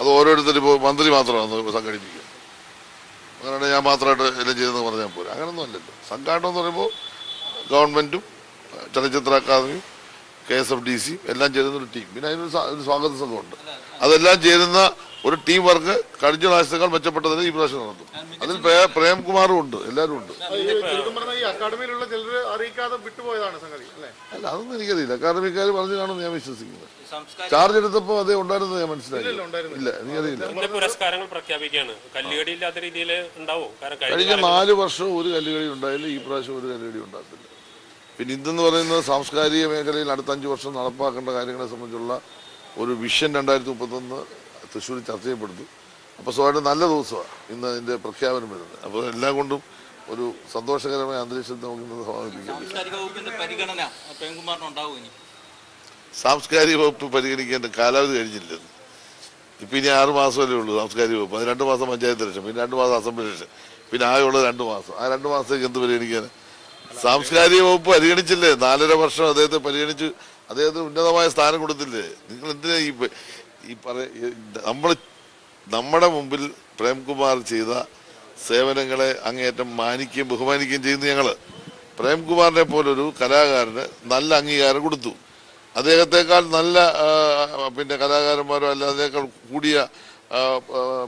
അത് ഓരോരുത്തരും ഇപ്പോൾ മന്ത്രി മാത്രമാണ് സംഘടിപ്പിക്കുക. അങ്ങനെ ഞാൻ മാത്രമായിട്ട് എല്ലാം ചെയ്തെന്ന് പറഞ്ഞാൽ പോരാ. അങ്ങനൊന്നും അല്ലല്ലോ. സംഘാടനം എന്ന് പറയുമ്പോൾ ഗവൺമെന്റും ചലച്ചിത്ര അക്കാദമിയും കെ എസ് എഫ് ഡി സിയും എല്ലാം ചേരുന്ന ഒരു ടീം. പിന്നെ അതിനൊരു സ്വാഗത സംഘമുണ്ട്. അതെല്ലാം ചേരുന്ന ഒരു ടീം വർക്ക് കഴിഞ്ഞ പ്രാവശ്യത്തേക്കാൾ മെച്ചപ്പെട്ടതിന് ഈ പ്രാവശ്യം നടന്നു. അതിൽ പ്രേംകുമാറും ഉണ്ട് എല്ലാവരും ഉണ്ട്. ചുരുക്കം ഈ അക്കാഡമിയിലുള്ള ചിലർ അറിയിക്കാതെ വിട്ടുപോയതാണ് സംഗതി അല്ല? അതൊന്നും എനിക്കറിയില്ല. അക്കാദമിക്കാർ പറഞ്ഞു കാണുമെന്ന് ഞാൻ വിശ്വസിക്കുന്നത് ചാർജ് എടുത്തപ്പോൾ അതേ ഉണ്ടായിരുന്നു ഞാൻ മനസ്സിലായി ഇല്ല എനിക്കറിയില്ല. പുരസ്കാരങ്ങൾ പ്രഖ്യാപിക്കുകയാണ്. കല്ലുകടി ഇല്ലാത്ത രീതിയിൽ ഉണ്ടാവും? കാരണം കഴിഞ്ഞ കഴിഞ്ഞ നാല് വർഷം ഒരു കല്ലുകടി ഉണ്ടായില്ല ഈ പ്രാവശ്യം ഒരു കല്ലുകടി ഉണ്ടാകത്തില്ല. പിന്നെ ഇതെന്ന് പറയുന്നത് സാംസ്കാരിക മേഖലയിൽ അടുത്ത അഞ്ച് വർഷം നടപ്പാക്കേണ്ട കാര്യങ്ങളെ സംബന്ധിച്ചുള്ള ഒരു വിഷൻ രണ്ടായിരത്തി മുപ്പത്തൊന്ന് തൃശ്ശൂർ ചർച്ച ചെയ്യപ്പെടുന്നു അപ്പോൾ സ്വാഭാവിക നല്ല ദിവസമാണ് ഇന്ന് അതിന്റെ പ്രഖ്യാപനം വരുന്നത്. അപ്പോൾ എല്ലാം കൊണ്ടും ഒരു സന്തോഷകരമായ അന്തരീക്ഷം നമുക്ക് ഇന്ന് സമാപിപ്പിക്കാം സാംസ്കാരിക വകുപ്പ് പരിഗണിക്കേണ്ട കാലാവധി കഴിഞ്ഞില്ല ഇപ്പം ഇനി ആറ് മാസമല്ലേ ഉള്ളൂ സാംസ്കാരിക വകുപ്പ്. അത് രണ്ട് മാസം പഞ്ചായത്ത് ഇലക്ഷൻ പിന്നെ രണ്ട് മാസം അസംബ്ലി ഇലക്ഷൻ പിന്നെ ആകെയുള്ളത് രണ്ട് മാസം. ആ രണ്ട് മാസത്തേക്ക് എന്ത് പരിഗണിക്കാൻ സാംസ്കാരിക വകുപ്പ് പരിഗണിച്ചില്ലേ? നാലര വർഷം അദ്ദേഹത്തെ പരിഗണിച്ച്. അദ്ദേഹത്തിന് ഉന്നതമായ സ്ഥാനം കൊടുത്തില്ലേ? നിങ്ങൾ എന്തിനാ ഈ ഈ പറയുന്ന നമ്മൾ നമ്മുടെ മുമ്പിൽ പ്രേംകുമാർ ചെയ്ത സേവനങ്ങളെ അങ്ങേയറ്റം മാനിക്കുകയും ബഹുമാനിക്കുകയും ചെയ്യുന്ന ഞങ്ങൾ പ്രേംകുമാറിനെ പോലൊരു കലാകാരന് നല്ല അംഗീകാരം കൊടുത്തു. അദ്ദേഹത്തെക്കാൾ നല്ല പിന്നെ കലാകാരന്മാരോ അല്ല അതിനേക്കാൾ കൂടിയ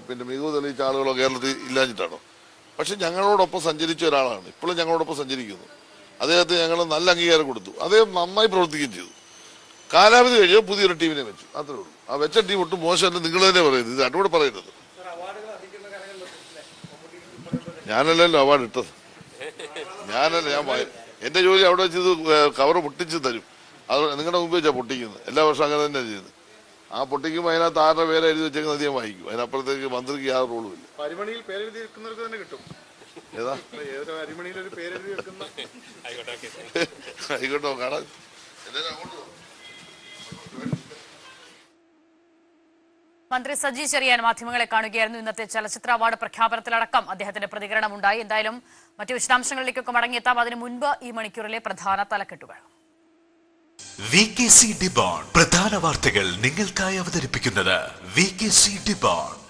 പിന്നെ മികവ് തെളിയിച്ച ആളുകളോ കേരളത്തിൽ ഇല്ലാഞ്ഞിട്ടാണോ? പക്ഷെ ഞങ്ങളോടൊപ്പം സഞ്ചരിച്ച ഒരാളാണ്. ഇപ്പോഴും ഞങ്ങളോടൊപ്പം സഞ്ചരിക്കുന്നു. അദ്ദേഹത്തെ ഞങ്ങൾ നല്ല അംഗീകാരം കൊടുത്തു. അദ്ദേഹം നന്നായി പ്രവർത്തിക്കുകയും ചെയ്തു. കാലാവധി കഴിഞ്ഞാൽ പുതിയൊരു ടീമിനെ വെച്ചു. അത്രേ ഉള്ളൂ. ആ വെച്ച ടീം ഒട്ടും മോശമല്ല നിങ്ങൾ തന്നെ പറയുന്നത്. ഇത് രണ്ടുകൂടെ പറയുന്നത്. ഞാനല്ലല്ലോ അവാർഡ് ഇട്ടത്. ഞാനല്ല ഞാൻ എന്റെ എന്റെ ജോലി അവിടെ വെച്ച് ഇത് കവർ പൊട്ടിച്ച് തരും. അത് നിങ്ങളുടെ മുമ്പ് വെച്ചാൽ പൊട്ടിക്കുന്നത്. എല്ലാ വർഷവും അങ്ങനെ തന്നെ ചെയ്യുന്നത്. ആ പൊട്ടിക്കുമ്പോൾ അതിനകത്ത് ആരുടെ പേര് എഴുതി വെച്ചേക്കുന്നത് അധികം വായിക്കും. അതിനപ്പുറത്തേക്ക് മന്ത്രിക്ക് യാതൊരു റോളും ഇല്ല. ഏതാ? ആയിക്കോട്ടോ കാണാൻ എല്ലാവരും അങ്ങോട്ട് മന്ത്രി സജി ചെറിയാൻ മാധ്യമങ്ങളെ കാണുകയായിരുന്നു. ഇന്നത്തെ ചലച്ചിത്ര അവാർഡ് പ്രഖ്യാപനത്തിലടക്കം അദ്ദേഹത്തിന്റെ പ്രതികരണം ഉണ്ടായി എന്തായാലും മറ്റു വിശദാംശങ്ങളിലേക്കൊക്കെ മടങ്ങിയെത്താം. അതിനു മുൻപ് ഈ മണിക്കൂറിലെ പ്രധാന തലക്കെട്ടുകൾ. വി കെ സി ഡിബോൺ പ്രധാന വാർത്തകൾ നിങ്ങൾക്കായി അവതരിപ്പിക്കുന്നത് വി കെ സി ഡിബോൺ